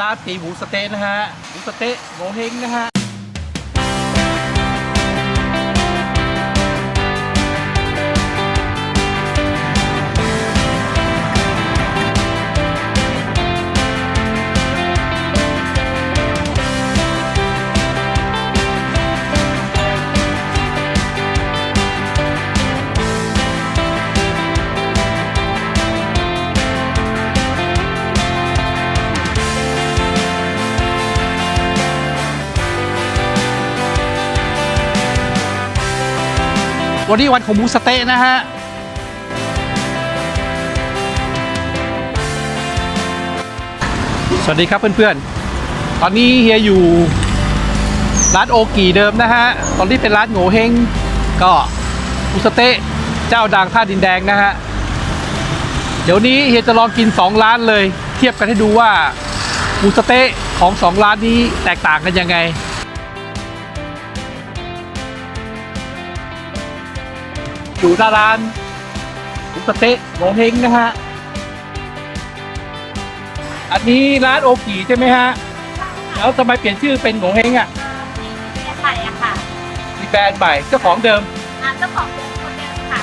ร้านตีหมูสเต๊ะนะฮะหมูสเต๊ะโงเฮงนะฮะ วันนี้วันของหมูสเต๊ะนะฮะสวัสดีครับเพื่อนๆ ตอนนี้เฮียอยู่ร้านโอกีเดิมนะฮะ ตอนนี้เป็นร้านโง่เฮงก็หมูสเต๊ะเจ้าดังท่าดินแดงนะฮะ เดี๋ยวนี้เฮียจะลองกิน 2 ร้านเลย เทียบกันให้ดูว่าหมูสเต๊ะของ 2 ร้านนี้แตกต่างกันยังไง อยู่หน้าร้านหมูสะเต๊ะโงเฮงนะฮะ อันนี้ร้านโอกีใช่ไหมฮะ แล้วทำไมเปลี่ยนชื่อเป็นโงเฮงอะเรียนใหม่อะค่ะมีแบรนด์ใหม่เจ้าของเดิมอ่าเจ้าของเดิมคนเดิมค่ะ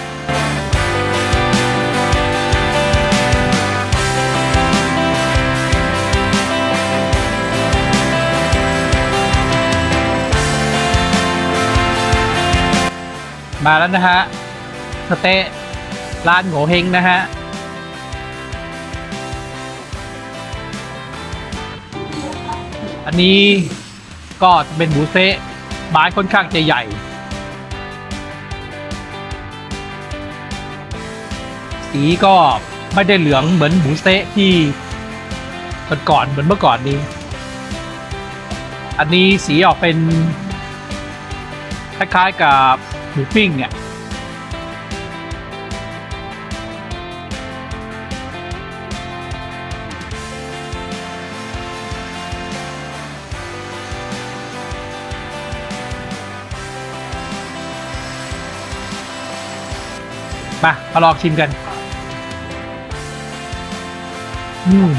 มาแล้วนะฮะ สเต๊ะร้านโงเฮงนะฮะอันนี้ก็จะเป็นหมูเต๊ะไม้ค่อนข้างจะใหญ่สีก็ไม่ได้เหลืองเหมือนหมูสเต๊ะที่ก่อนๆเหมือนเมื่อก่อนนี้ อันนี้สีออกเป็น คล้ายๆกับหมูปิ้งเนี่ ยมามาลองชิมกัน อืม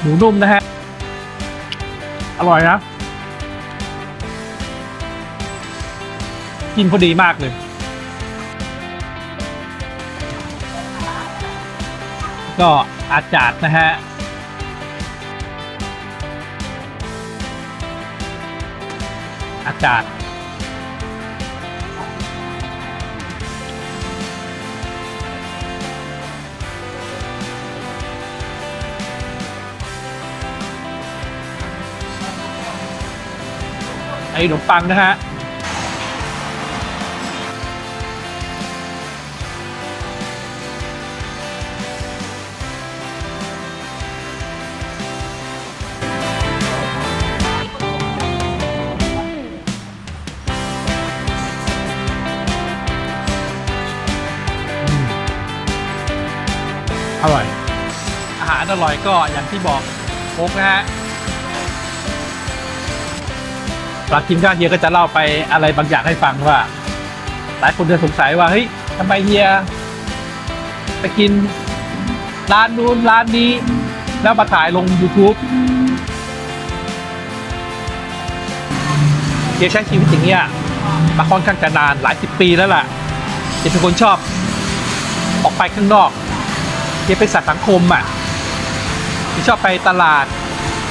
หมูนุ่มนะฮะ อร่อยนะ กินพอดีมากเลย ก็อาจารย์นะฮะอาจารย์ไอ้ขนมปังนะฮะ หารอร่อยก็อย่างที่บอกโคกนะฮะหลังกินข้าวเฮียก็จะเล่าไปอะไรบางอย่างให้ฟังว่า หลายคนจะสงสัยว่าเฮ้ยทำไมเฮียไปกินร้านนู้นร้านนี้ แล้วมาถ่ายลง YouTube เฮียใช้ชีวิตอย่างเงี้ยมาค่อนข้างจะนานหลายสิบปีแล้วล่ะเฮียเป็นคนชอบ ออกไปข้างนอกเฮียเป็นสัตว์สังคมอะ ชอบไปตลาด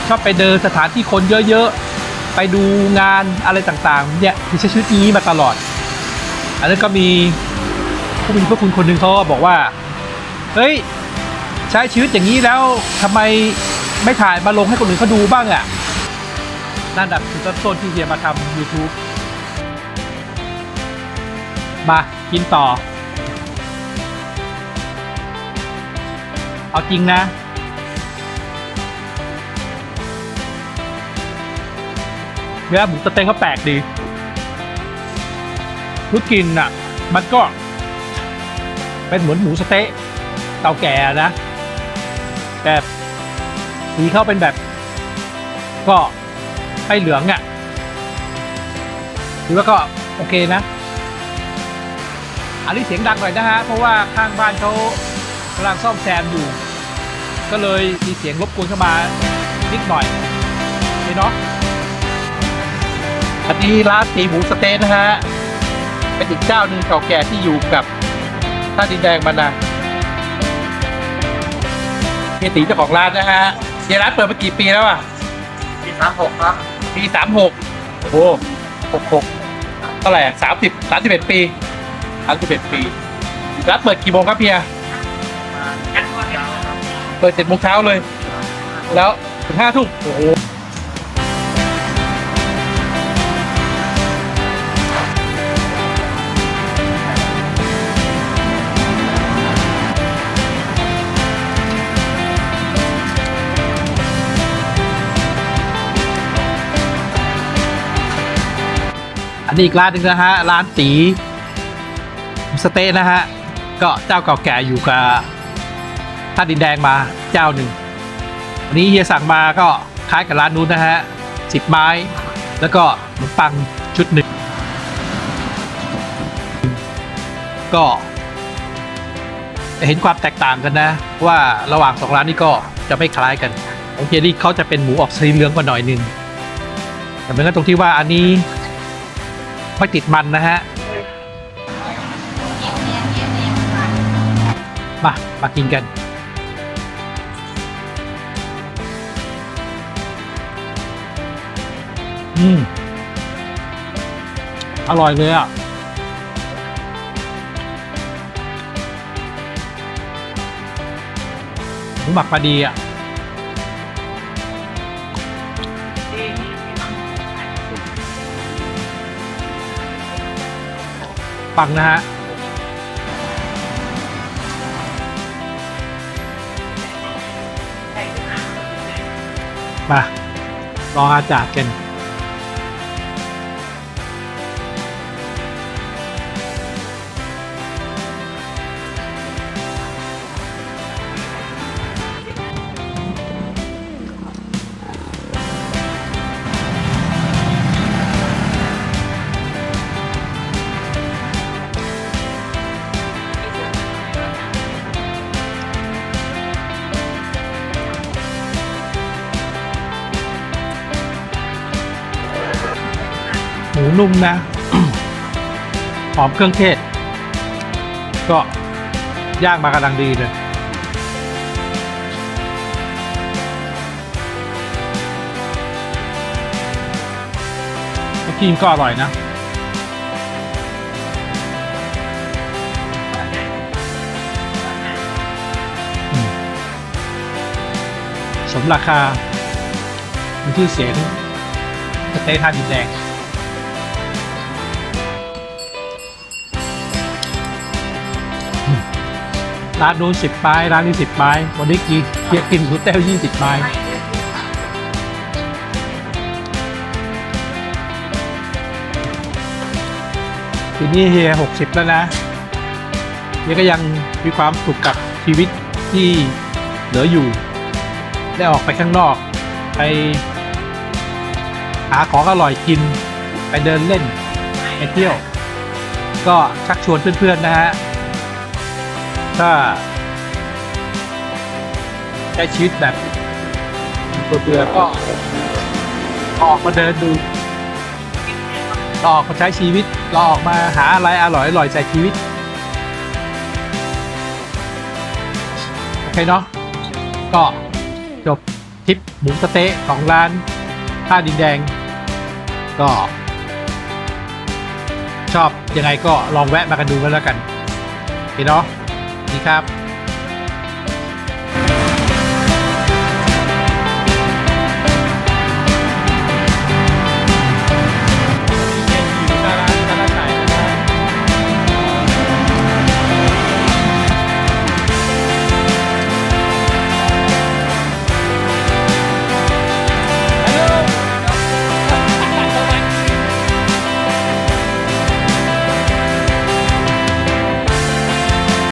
ชอบไปเดินสถานที่คนเยอะๆ ไปดูงานอะไรต่างๆ เนี่ยคือใช้ชีวิตนี้มาตลอด อันนั้นก็มีผู้มีพระคุณคนหนึ่งเขาบอกว่า เฮ้ย ใช้ชีวิตอย่างนี้แล้วทำไมไม่ถ่ายมาลงให้คนอื่นเขาดูบ้างอะนั่นแหละคือต้นต้นที่เฮียมาทำ YouTube มากินต่อ เอาจริงนะ เนื้อหมูสเต๊ะเขาแปลกดีรู้กลินอะ มันก็ เป็นเหมือนหมูสเต๊ะเก่าแก่นะ แต่สีเข้าเป็นแบบ ก็ไม่เหลืองอะถือว่าก็โอเคนะ อันนี้เสียงดังหน่อยนะฮะ เพราะว่าข้างบ้านเขากำลังซ่อมแซมอยู่ ก็เลยมีเสียงรบกวนเข้ามานิดหน่อยเห็นเนาะ อันนี้ร้านตีหมูสะเต๊ะนะฮะ เป็นอีกเจ้าหนึ่งเก่าแก่ที่อยู่กับท่าดินแดงมานานเฮียตีเจ้าของร้านนะฮะเฮียร้านเปิดมากี่ปีแล้วอะปีสามหกครับปีสามหกโอ้โหหกหกเท่าไหร่สามสิบสามสิบเอ็ดปีสามสิบเอ็ดปีร้านเปิดกี่โมงครับเฮียกันว่าเช้าครับเปิดเจ็ดโมงเช้าเลย แล้วถึงห้าทุ่มโอ้โห นนี้อีกร้านหนึ่งนะฮะ ร้านตีสเต๊นะฮะ ก็เจ้าเก่าแก่อยู่กับท่าดินแดงมาเจ้าหนึ่งอันนี้เฮียสั่งมาก็คล้ายกับร้านนู้นนะฮะสิบไม้ แล้วก็ขนมปังชุดหนึ่งก็เห็นความแตกต่างกันนะ ว่าระหว่างสองร้านนี้ก็จะไม่คล้ายกันของเฮียนี่เขาจะเป็นหมูออกสีเหลืองกว่าหน่อยนึงแต่เหมือนกันตรงที่ว่าอันนี้ ไม่ติดมันนะฮะ มา มากินกัน อืม อร่อยเลยอะหมูหมักปลาดีอะ ปังนะฮะมาลองอาจารย์กัน หมูนุ่มนะ หอมเครื่องเทศ ก็ย่างมากำลังดีเลยทีมก็อร่อยนะสมราคามีชื่อเสียงสเต๊ะท่าดินแดง ร้านนู้นสิบไม้ร้านนี้สิบไม้วันนี้กินเกียกินกุเต้วยี่สิบไม้ทีนี้เฮียหกสิบแล้วนะเฮียก็ยังมีความสุขกับชีวิตที่เหลืออยู่ ได้ออกไปข้างนอก ไป หาของอร่อยกิน ไปเดินเล่น ไปเที่ยว ก็ชักชวนเพื่อนๆนะฮะ ถ้าใช้ชีวิตแบบเบื่อก็ ออกมาเดินดูออกมาใช้ชีวิตลองออกมาหาอะไรอร่อยอร่อยๆใส่ชีวิต โอเคเนาะก็จบทริปหมูสเต๊ะของร้านท่าดินแดง ก็ ชอบยังไงก็ลองแวะมากันดูกันแล้วกันโอเคเนาะีครับ